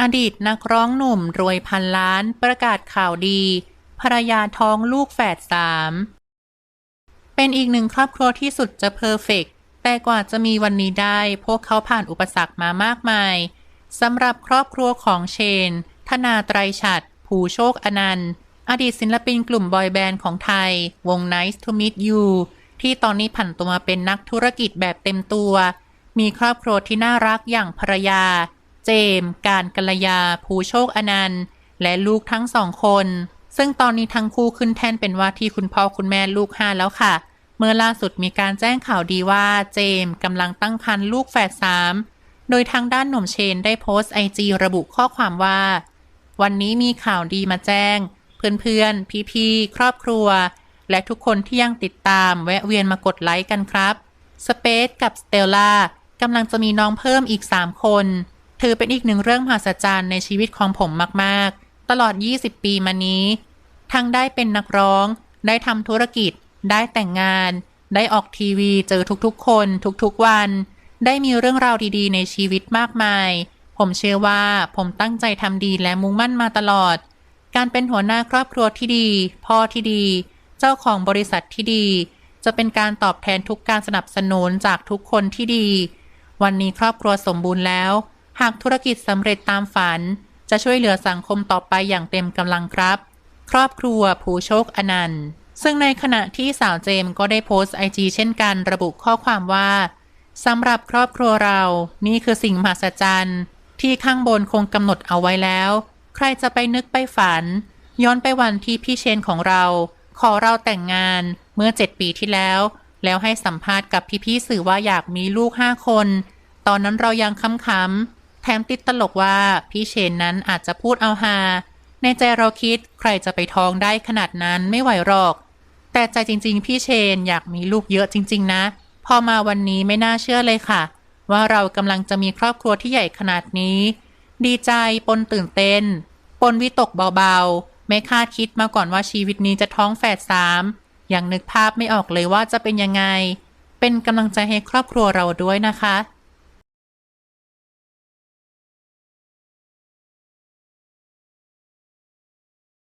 อดีตนักร้องหนุ่มรวยพันล้านประกาศข่าวดีภรรยาท้องลูกแฝดสาม เป็นอีกหนึ่งครอบครัวที่สุดจะเพอร์เฟกต์แต่กว่าจะมีวันนี้ได้ พวกเขาผ่านอุปสรรคมามากมายสำหรับครอบครัวของเชน ธนาไตรฉัตรภูโชคอนันต์ อดีตศิลปินกลุ่มบอยแบนด์ของไทย วง Nice to Meet You ที่ตอนนี้ผันตัวมาเป็นนักธุรกิจแบบเต็มตัว มีครอบครัวที่น่ารักอย่างภรรยา เจมส์การกัลยา ภูโชคอนันต์ และลูกทั้งสองคน ซึ่งตอนนี้ทั้งคู่ขึ้นแท่นเป็นว่าที่คุณพ่อคุณแม่ลูกห้าแล้วค่ะ เมื่อล่าสุดมีการแจ้งข่าวดีว่าเจมส์กำลังตั้งครรภ์ลูกแฝดสามโดยทางด้านหนุ่มเชนได้โพสต์ไอจีระบุข้อความว่า วันนี้มีข่าวดีมาแจ้ง เพื่อนๆ พี่ๆ ครอบครัว และทุกคนที่ยังติดตามแวะเวียนมากดไลค์กันครับ สเปซกับสเตลล่ากำลังจะมีน้องเพิ่มอีก 3 คน ถือเป็นอีกหนึ่งเรื่องมหัศจรรย์ในชีวิตของผมมากๆ ตลอด 20 ปีมานี้ ทั้งได้เป็นนักร้อง ได้ทำธุรกิจ ได้แต่งงาน ได้ออกทีวีเจอทุกๆ คน ทุกๆวัน ได้มีเรื่องราวดีๆ ในชีวิตมากมาย ผมเชื่อว่าผมตั้งใจทำดีและมุ่งมั่นมาตลอด การเป็นหัวหน้าครอบครัวที่ดี พ่อที่ดี เจ้าของบริษัทที่ดี จะเป็นการตอบแทนทุกการสนับสนุนจากทุกคนที่ดี วันนี้ครอบครัวสมบูรณ์แล้ว หากธุรกิจสำเร็จตามฝัน จะช่วยเหลือสังคมต่อไปอย่างเต็มกำลังครับ ครอบครัวภูโชคอนันต์ซึ่งในขณะที่สาวเจมก็ได้โพสต์ไอจีเช่นกันระบุข้อความว่าสำหรับครอบครัวเรา นี่คือสิ่งมหัศจรรย์ ที่ข้างบนคงกำหนดเอาไว้แล้ว ใครจะไปนึกไปฝัน ย้อนไปวันที่พี่เชนของเรา ขอเราแต่งงานเมื่อเจ็ดปีที่แล้ว แล้วให้สัมภาษณ์กับพี่ๆสื่อว่าอยากมีลูกห้าคน ตอนนั้นเรายังค้ำๆ แถมติดตลกว่าพี่เชนนั้นอาจจะพูดเอาฮาในใจเราคิดใครจะไปท้องได้ขนาดนั้นไม่ไหวหรอก แต่ใจจริง ๆ พี่เชนอยากมีลูกเยอะจริง ๆ นะ พอมาวันนี้ไม่น่าเชื่อเลยค่ะ ว่าเรากำลังจะมีครอบครัวที่ใหญ่ขนาดนี้ ดีใจปนตื่นเต้น ปนวิตกเบาๆ ไม่คาดคิดมาก่อนว่าชีวิตนี้จะท้องแฝดสามอยังนึกภาพไม่ออกเลยว่าจะเป็นยังไง เป็นกำลังใจให้ครอบครัวเราด้วยนะคะ